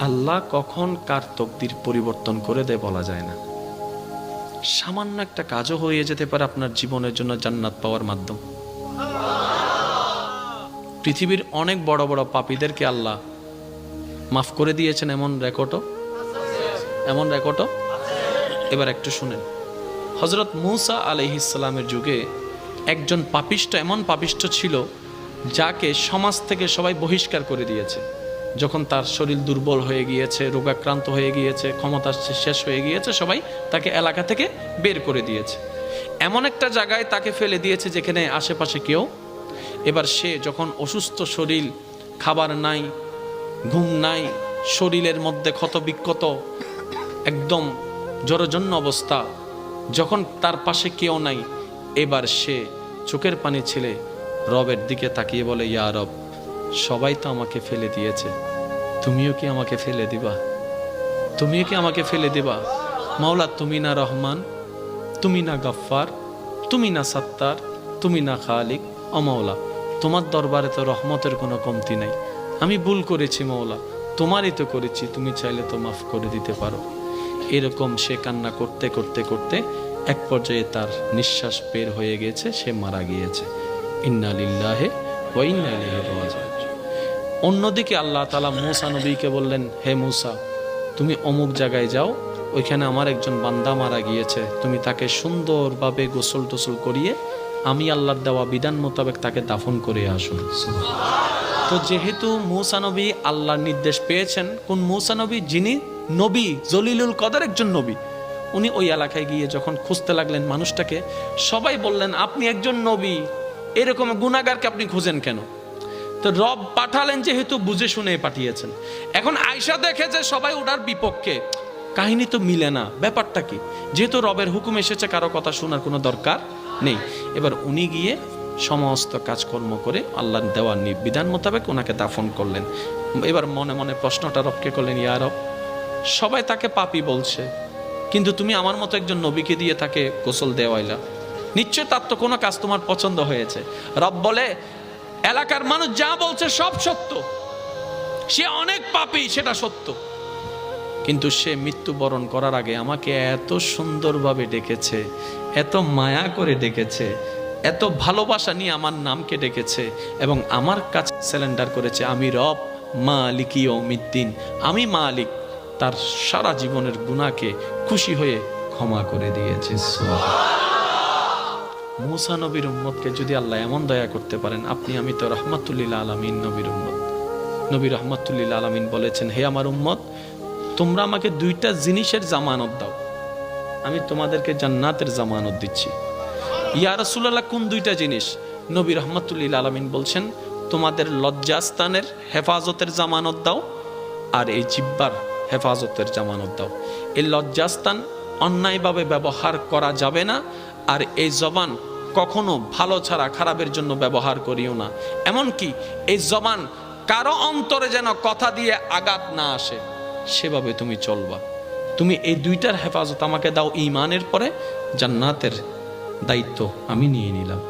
আল্লাহ কখন কার তকদির পরিবর্তন করে দেয় বলা যায় না। সামান্য একটা কাজও হয়ে যেতে পারে আপনার জীবনের জন্য জান্নাত পাওয়ার মাধ্যম। পৃথিবীর অনেক বড় বড় পাপীদেরকে আল্লাহ মাফ করে দিয়েছেন, এমন রেকর্ডও? এমন রেকর্ডও? এবার একটু শুনেন। হজরত মুসা আলহিসাল্লামের যুগে একজন পাপিষ্ট, এমন পাপিষ্ট ছিল, যাকে সমাজ থেকে সবাই বহিষ্কার করে দিয়েছে। যখন তার শরীর দুর্বল হয়ে গিয়েছে, রোগাক্রান্ত হয়ে গিয়েছে, ক্ষমতা শেষ হয়ে গিয়েছে, সবাই তাকে এলাকা থেকে বের করে দিয়েছে। এমন একটা জায়গায় তাকে ফেলে দিয়েছে যেখানে আশেপাশে কেউ। এবার সে যখন অসুস্থ শরীর, খাবার নাই, ঘুম নাই, শরীরের মধ্যে ক্ষত বিক্ষত একদম জরজন্য অবস্থা, যখন তার পাশে কেউ নাই, এবার সে চোখের পানি ছেলে রবের দিকে তাকিয়ে বলে, ইয়া রব সবাই তো আমাকে ফেলে দিয়েছে। তুমিও কি আমাকে ফেলে দিবা? তুমিও কি আমাকে ফেলে দিবা? মাওলা, তুমি না রহমান, তুমি না গফ্ফার, তুমি না সত্তার, তুমি না খালিক। ও মাওলা, তোমার দরবারে তো রহমতের কোনো কমতি নাই। আমি ভুল করেছি মাওলা, তোমারই তো করেছি, তুমি চাইলে তো মাফ করে দিতে পারো। এরকম সে কান্না করতে করতে করতে এক পর্যায়ে তার নিঃশ্বাস বের হয়ে গেছে, সে মারা গিয়েছে। ইন্না লিল্লাহে অন্যদিকে আল্লাহ তালা মূসা নবীকে বললেন, হে মূসা, তুমি অমুক জায়গায় যাও, ওইখানে আমার একজন বান্দা মারা গিয়েছে। তুমি তাকে সুন্দরভাবে গোসল টোসল করিয়ে আমি আল্লাহর দেওয়া বিধান মোতাবেক তাকে দাফন করে আসুন তো যেহেতু মৌসানবী আল্লাহর নির্দেশ পেয়েছেন, কোন মৌসানবী যিনি নবী, জলিলুল কদর একজন নবী। উনি ওই এলাকায় গিয়ে যখন খুঁজতে লাগলেন মানুষটাকে, সবাই বললেন, আপনি একজন নবী। এরকম গুণাগারকে আপনি খুঁজেন কেন? তো রব পাঠালেন যেহেতু বুঝে শুনে পাঠিয়েছেন। এখন আয়সা দেখে যে সবাই ওটার বিপক্ষে। কাহিনী তো মিলে না, ব্যাপারটা কি? যেহেতু রবের হুকুম এসেছে, কারও কথা শোনার কোনো দরকার নেই। এবার উনি গিয়ে সমস্ত কাজকর্ম করে আল্লাহ দেওয়া বিধান মোতাবেক ওনাকে দাফন করলেন। এবার মনে মনে প্রশ্নটা রবকে করলেন, ইয়া রব, সবাই তাকে পাপি বলছে, কিন্তু তুমি আমার মতো একজন নবীকে দিয়ে তাকে গোসল দেওয়াইলা। নিশ্চয় তার তো কোনো কাজ তোমার পছন্দ হয়েছে। রব বলে এলাকার মানুষ যা বলছে সব সত্য। সে অনেক পাপী, সেটা সত্য। কিন্তু সে মৃত্যুবরণ করার আগে আমাকে এত সুন্দরভাবে ডেকেছে, এত মায়া করে ডেকেছে, এত ভালোবাসা নিয়ে আমার নামকে ডেকেছে এবং আমার কাছে স্যালেন্ডার করেছে, আমি রব মা মালিকি মিদ্দিন আমি মালিক। তার সারা জীবনের গুণাকে খুশি হয়ে ক্ষমা করে দিয়েছে। মুসা নবীর উম্মতকে যদি আল্লাহ এমন দয়া করতে পারেন, আপনি, আমি তো রহমাতুল্লিল আলমিন নবীর উম্মত। নবী রহমাতুল্লিল আলমিন বলেছেন, হে আমার উম্মত, তোমরা আমাকে দুইটা জিনিসের জামানত দাও। আমি তোমাদেরকে জান্নাতের জামানত দিচ্ছি। ইয়া রাসূলুল্লাহ, কোন দুইটা জিনিস? নবী রহমাতুল্লিল আলমিন বলছেন, তোমাদের লজ্জাস্থানের হেফাজতের জামানত দাও আর এই জিব্বার হেফাজতের জামানত দাও। এই লজ্জাস্থান অন্যায়ভাবে ব্যবহার করা যাবে না আর এই জবান কখনো ভালো ছাড়া খারাপের জন্য ব্যবহার করিও না। এমনকি এই জবান কারও অন্তরে যেন কথা দিয়ে আঘাত না আসে, সেভাবে তুমি চলবা। তুমি এই দুইটার হেফাজত আমাকে দাও ইমানের পরে, জান্নাতের দায়িত্ব আমি নিয়ে নিলাম।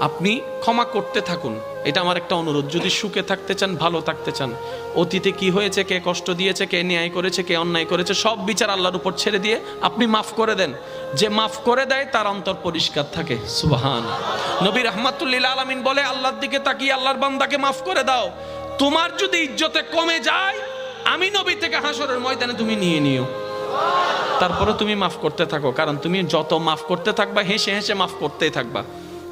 আপনি ক্ষমা করতে থাকুন। এটা আমার একটা অনুরোধ। যদি সুখে থাকতে চান, ভালো থাকতে চান, অতীতে কি হয়েছে, কে কষ্ট দিয়েছে, কে ন্যায় করেছে, কে অন্যায় করেছে, সব বিচার আল্লাহর উপর ছেড়ে দিয়ে আপনি মাফ করে দেন। যে মাফ করে দেয়, তার অন্তর পরিষ্কার থাকে। সুবাহান। নবী রহমাতুল্লিল আলমিন বলে, আল্লাহর দিকে তাকিয়ে আল্লাহর বান্দাকে মাফ করে দাও। তোমার যদি ইজ্জতে কমে যায়, আমি নবী থেকে হাসরের ময়দানে তুমি নিয়ে নিও। তারপরে তুমি মাফ করতে থাকো, কারণ তুমি যত মাফ করতে থাকবা, হেসে হেসে মাফ করতেই থাকবা।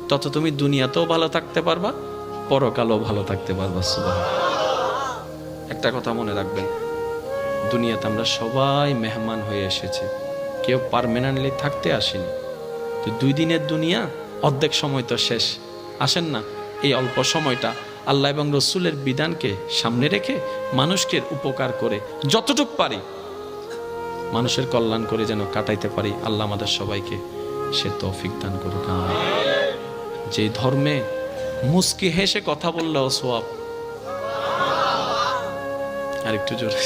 তত তুমি দুনিয়াতেও ভালো থাকতে পারবা, পরকালও ভালো থাকতে পারবা সুবাহ একটা কথা মনে রাখবেন, দুনিয়াতে আমরা সবাই মেহমান হয়ে এসেছি। কেউ পারমানেন্টলি থাকতে আসেনি। তো দুই দিনের দুনিয়া, অর্ধেক সময় তো শেষ। আসেন না, এই অল্প সময়টা আল্লাহ এবং রসুলের বিধানকে সামনে রেখে মানুষকে উপকার করে, যতটুক পারি। মানুষের কল্যাণ করে যেন কাটাইতে পারি, আল্লাহ আমাদের সবাইকে সে তৌফিক দান করুক। যে ধর্মে মুস্কি হেসে কথা বললেও সোয়াব। আরেকটু জোরে।